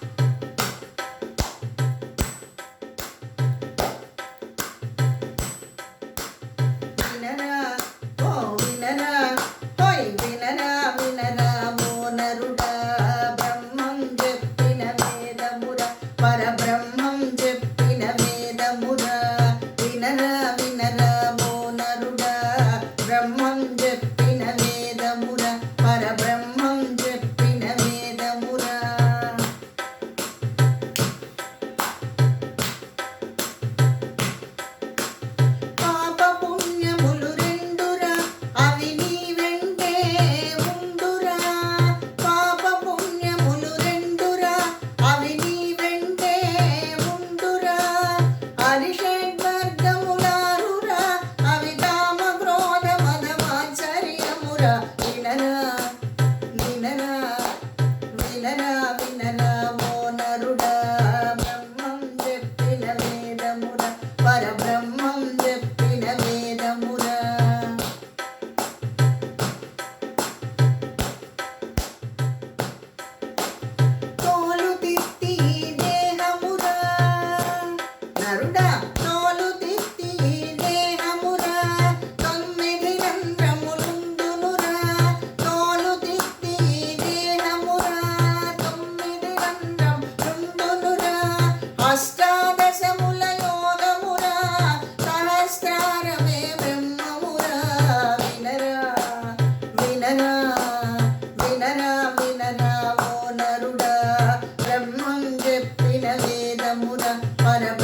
you പരമ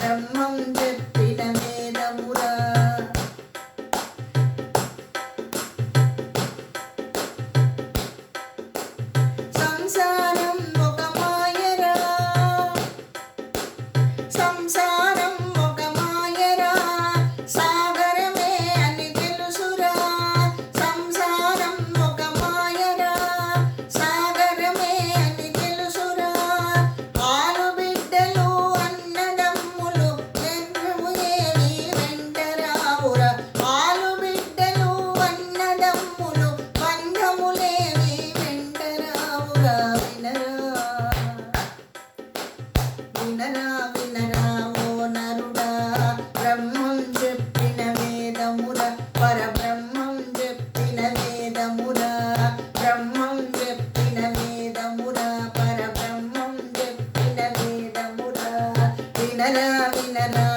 వినరా వినరా ఓ నరుడా. బ్రహ్మం చెప్పిన వేదముర పరబ్రహ్మం చెప్పిన వేదముర. బ్రహ్మం చెప్పిన వేదముర పరబ్రహ్మం చెప్పిన వేదముర. వినరా వినరా